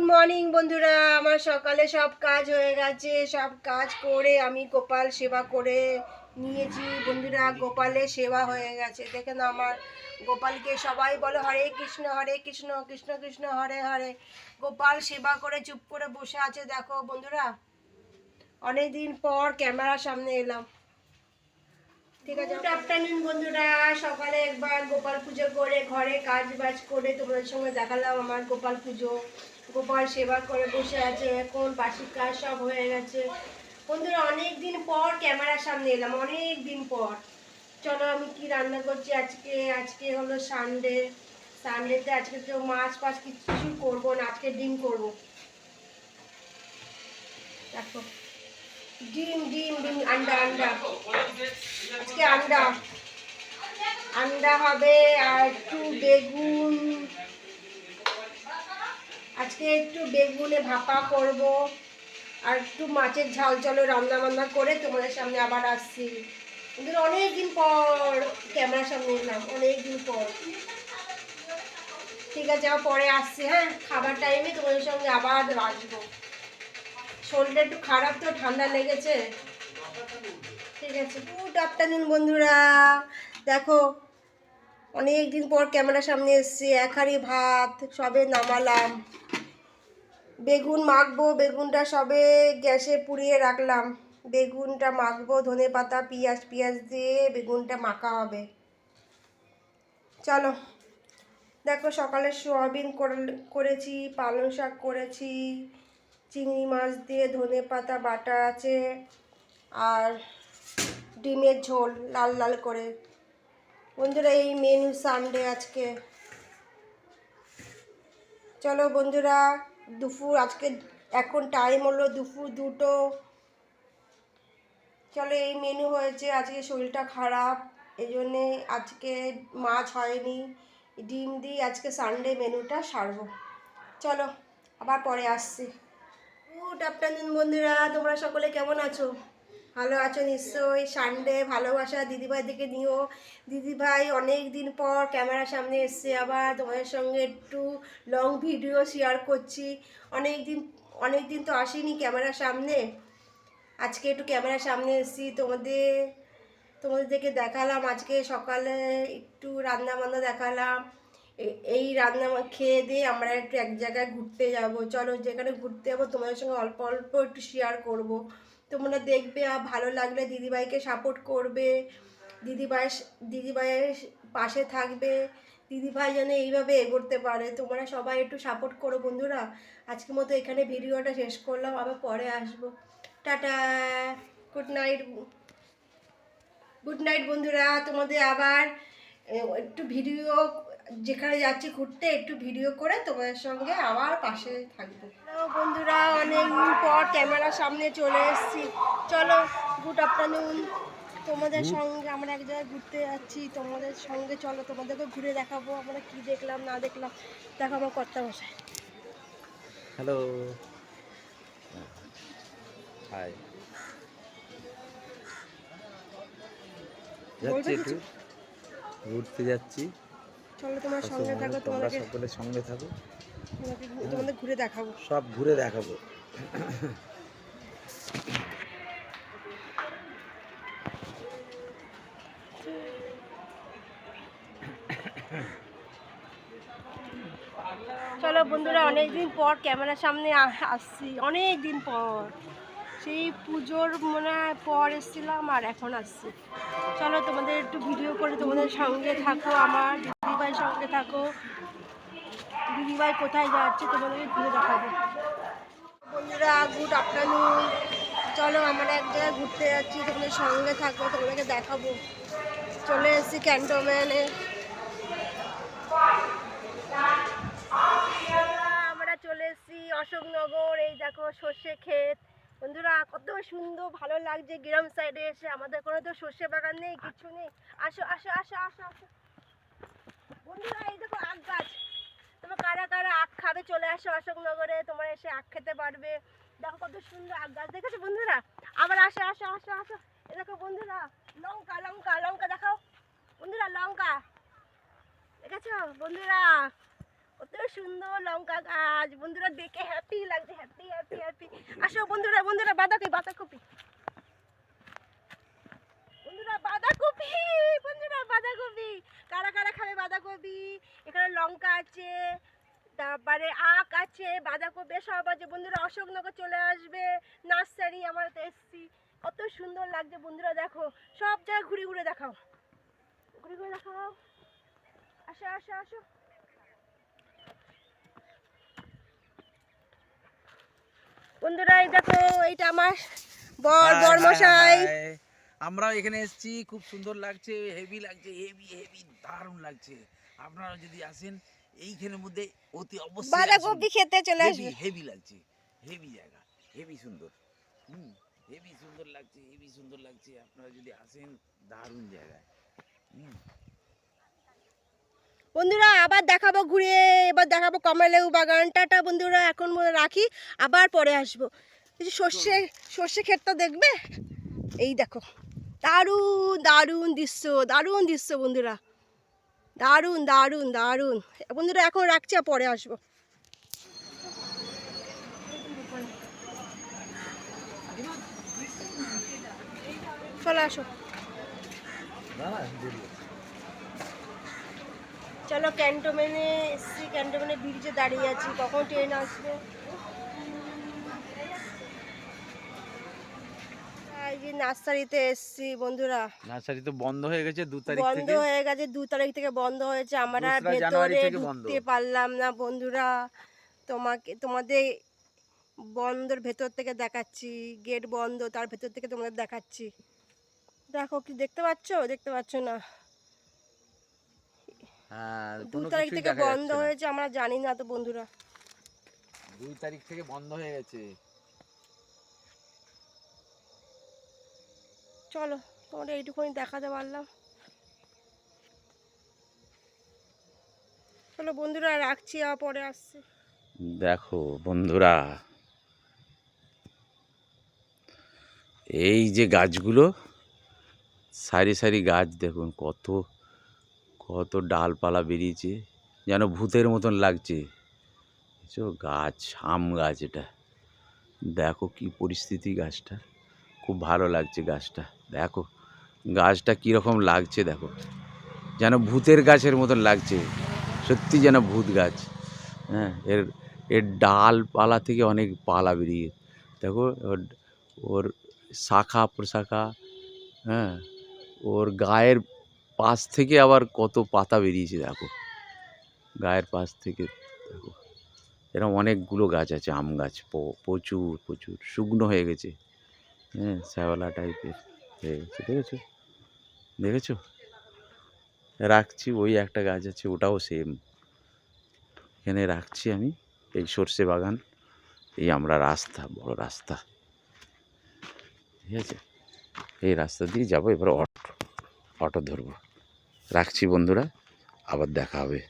Good morning বন্ধুরা। আমার সকালে সব কাজ হয়ে গেছে। সব কাজ করে আমি গোপাল সেবা করে নিয়েছি। বন্ধুরা, গোপালের সেবা হয়ে গেছে। দেখেন আমার গোপালকে সবাই বলে, হরে কৃষ্ণ হরে কৃষ্ণ কৃষ্ণ কৃষ্ণ, হরে হরে। গোপাল সেবা করে চুপ করে বসে আছে। দেখো বন্ধুরা, অনেকদিন পর ক্যামেরার সামনে এলাম। ঠিক আছে। গুড আফটারনুন বন্ধুরা। সকালে একবার গোপাল পুজো করে, ঘরে কাজ বাজ করে তোমাদের সঙ্গে দেখালাম আমার গোপাল পুজো। গোপাল সেবা করে বসে আছে, এখন বাসির কাজ সব হয়ে গেছে। বন্ধুরা অনেক দিন পর ক্যামেরার সামনে এলাম অনেক দিন পর। চলো আমি কি রান্না করছি আজকে? আজকে হলো সানডে সানডেতে আজকে তো মাছ ফাছ কিছু করব না, আজকে ডিম করব। দেখো, ডিম ডিম ডিম, আন্ডা আন্ডা। আজকে আন্ডা। আন্ডা হবে আর একটু বেগুন আজকে একটু বেগুনে ভাপা করব আর একটু মাছের ঝাল চলো রান্না বান্না করে তোমাদের সামনে আবার আসছি। কিন্তু অনেক দিন পর ক্যামেরার সামনে এলাম অনেক দিন পর। ঠিক আছে আবার পরে আসছি হ্যাঁ? খাবার টাইমে তোমাদের সঙ্গে আবার আসব। শরীরটা একটু খারাপ তো, ঠান্ডা লেগেছে। ঠিক আছে গুড আফটারনুন বন্ধুরা। দেখো অনেক দিন পর ক্যামেরার সামনে এসেছি, এক হাঁড়ি ভাত, সবে নামালাম। বেগুন মাখবো, বেগুনটা সবে গ্যাসে পুড়িয়ে রাখলাম। বেগুনটা মাখবো, ধনে পাতা, পেঁয়াজ পেঁয়াজ দিয়ে বেগুনটা মাখা হবে। চলো, দেখো সকালে সোয়াবিন করেছি, পালং শাক করেছি, চিংড়ি মাছ দিয়ে ধনে পাতা বাটা আছে, আর ডিমের ঝোল লাল লাল করে। বন্ধুরা, এই মেনু সানডে আজকে। চলো বন্ধুরা, দুপুর আজকে, এখন টাইম হলো দুপুর দুটো। চলো, এই মেনু হয়েছে, আজকে শরীরটা খারাপ এই জন্যে আজকে মাছ হয়নি। ডিম দিয়ে আজকে সানডে মেনুটা সারবো। চলো, আবার পরে আসছি। গুড আফটারনুন বন্ধুরা, তোমরা সকলে কেমন আছো? ভালো আছো নিশ্চয়ই। সানডে ভালোবাসা দিদিভাই দিকে নিও। দিদিভাই অনেক দিন পর ক্যামেরার সামনে এসছে আবার। তোমাদের সঙ্গে একটু লং ভিডিও শেয়ার করছি। অনেক দিন অনেক দিন তো আসিনি ক্যামেরার সামনে। আজকে একটু ক্যামেরার সামনে এসেছি। তোমাদের, তোমাদেরকে দেখালাম। আজকে সকালে একটু রান্না বান্না দেখালাম এই রান্না খেয়ে দিয়ে আমরা একটু এক জায়গায় ঘুরতে যাব। চলো যেখানে ঘুরতে যাব তোমাদের সঙ্গে অল্প অল্প একটু শেয়ার করব। তোমরা দেখবে আর ভালো লাগলে দিদিভাইকে সাপোর্ট করবে। দিদিভাই দিদিভাইয়ের পাশে থাকবে। দিদিভাই যেন এইভাবে এগোতে পারে। তোমরা সবাই একটু সাপোর্ট করো বন্ধুরা। আজকের মতো এখানে ভিডিওটা শেষ করলাম, আবার পরে আসব। Tata! Good night good night বন্ধুরা। তোমাদের আবার একটু ভিডিও যেখানে যাচ্ছি ঘুরতে একটু ভিডিও করে তোমাদের সঙ্গে আবার পাশে থাকব। হ্যালো বন্ধুরা অনেকদিন পর ক্যামেরার সামনে চলে এসেছি। চলো গুড আফটারনুন তোমাদের সঙ্গে আমরা এক জায়গায় ঘুরতে যাচ্ছি। তোমাদের সঙ্গে চলো তোমাদেরকে ঘুরে দেখাবো আমরা কি দেখলাম না দেখলাম। দেখো আমার কর্তা বসায় হ্যালো হাই যাচ্ছি কিছু? একটু ঘুরতে যাচ্ছি। চলো তোমার সঙ্গে থাকো তোমরা তোমাদেরকে সকলে সঙ্গে থাকো। তোমাকে তোমাদের ঘুরে দেখাবো। সব ঘুরে দেখাবো। চলো বন্ধুরা অনেক দিন পর ক্যামেরার সামনে আসছি। অনেক দিন পর। সেই পুজোর মনে হয় পর এসেছিলাম আর এখন আসছি। চলো তোমাদের একটু ভিডিও করে তোমাদের সঙ্গে থাকো, আমার দিদিভাই সঙ্গে থাকো। দিদিভাই কোথায় যাচ্ছে তোমাদের ঘুরে দেখাবো। বন্ধুরা গুড আফটারনুন চলো আমরা এক জায়গায় ঘুরতে যাচ্ছি, তোমাদের সঙ্গে থাকব, তোমাদেরকে দেখাবো। চলে এসেছি ক্যান্টনমেন্টে আমরা চলে এসেছি অশোকনগর, এই দেখো সর্ষে ক্ষেত। বন্ধুরা কত সুন্দর ভালো লাগছে গ্রাম সাইডে এসে। আমাদের কোনো তো সর্ষে বাগান নেই কিছু নেই। আসো আসো আসো আসো আসো। বন্ধুরা এই দেখো আখ গাছ। তোমার কারা কারা আখ খাবে চলে আসো অশোকনগরে তোমরা এসে আখ খেতে পারবে। দেখো কত সুন্দর আখ গাছ দেখেছ বন্ধুরা? আবার আসো আসো আসো আসো। এ দেখো বন্ধুরা লঙ্কা লঙ্কা লঙ্কা দেখাও। বন্ধুরা লঙ্কা। দেখেছ বন্ধুরা? কত সুন্দর লঙ্কা গাছ। বন্ধুরা, দেখে হ্যাপি লাগছে হ্যাপি হ্যাপি হ্যাপি আসো বন্ধুরা বন্ধুরা, বাঁধাকপি বাঁধাকপি। বন্ধুরা বাঁধাকপি বন্ধুরা, বাঁধাকপি। কারা কারা খাবে বাঁধাকপি? এখানে লঙ্কা আছে, তারপরে আখ আছে, বাঁধাকপি সব আছে। বন্ধুরা, অশোকনগর চলে আসবে। নার্সারি, আমরা তো এসছি। কত সুন্দর লাগছে বন্ধুরা, দেখো। সব জায়গায় ঘুরে ঘুরে দেখাও। ঘুরে ঘুরে দেখাও। আসো আসো আসো। বন্ধুরা এই দেখো এইটা আমার বর বরমশাই। Hi, hi. এখানে এসেছি খুব সুন্দর লাগছে হেভি লাগছে হেভি হেভি দারুণ লাগছে। আপনারা যদি আসেন এইখানের মধ্যে অতি অবশ্যই বাঁধাকপি খেতে চলে আসবে। হেভি লাগছে হেভি জায়গা হেভি সুন্দর। হুম হেভি সুন্দর লাগছে হেভি সুন্দর লাগছে। আপনারা যদি আসেন দারুণ জায়গা হুম। বন্ধুরা, আবার দেখাবো ঘুরে এবার দেখাবো কমলেউ বাগান। টাটা বন্ধুরা, এখন রাখি, আবার পরে আসব। কিছু সর্ষে সর্ষে ক্ষেতটা দেখবে? এই দেখো, দারুণ দারুণ দৃশ্য দারুণ দৃশ্য বন্ধুরা। দারুণ দারুণ দারুণ। বন্ধুরা, এখন রাখছি আর পরে আসব। চলে আসো। চলো ক্যান্টনমেন্টে এসছি ক্যান্টনমেন্টে ব্রিজে দাঁড়িয়ে আছি। কখন ট্রেন আসবে? যে নার্সারিতে এসছি বন্ধুরা। নার্সারি তো বন্ধ হয়ে গেছে দু তারিখ বন্ধ থেকে। হয়ে গেছে দু তারিখ থেকে বন্ধ হয়েছে। আমরা ভেতরে ঢুকতে পারলাম না বন্ধুরা। তোমাকে তোমাদের বন্ধর ভেতর থেকে দেখাচ্ছি। গেট বন্ধ তার ভেতর থেকে তোমাদের দেখাচ্ছি। দেখো কি দেখতে পাচ্ছ? দেখতে পাচ্ছ না? দু তারিখ থেকে বন্ধ হয়েছে আমরা জানি না তো বন্ধুরা। দুই তারিখ থেকে বন্ধ হয়ে গেছে। চলো তোমাদের এইটুকুনি দেখাতে পারলাম। চলো বন্ধুরা রাখছি আর পরে আসছি। দেখো বন্ধুরা এই যে গাছগুলো সারি সারি গাছ দেখুন কত কত ডালপালা বেরিয়েছে, যেন ভূতের মতন লাগছে। বুঝছ গাছ, আম গাছ এটা। দেখো কি পরিস্থিতি গাছটা। খুব ভালো লাগছে গাছটা। দেখো, গাছটা কীরকম লাগছে দেখো। যেন ভূতের গাছের মতন লাগছে। সত্যি যেন ভূত গাছ। হ্যাঁ এর এর ডালপালা থেকে অনেক পালা বেরিয়ে। দেখো, ওর ওর শাখা প্রশাখা হ্যাঁ ওর গায়ের পাশ থেকে আবার কত পাতা বেরিয়েছে, দেখো। গায়ের পাশ থেকে, দেখো। এরকম অনেকগুলো গাছ আছে, আম গাছ প্রচুর প্রচুর, শুকনো হয়ে গেছে। হ্যাঁ শ্যাওলা টাইপের হয়ে গেছে, দেখেছ? দেখেছ? রাখছি, ওই একটা গাছ আছে, ওটাও সেম এখানে রাখছি আমি, এই সর্ষে বাগান, এই আমরা রাস্তা, বড় রাস্তা। ঠিক আছে? এই রাস্তা দিয়ে যাব, এবার অটো অটো ধরবো। রাখছি বন্ধুরা আবার দেখা হবে।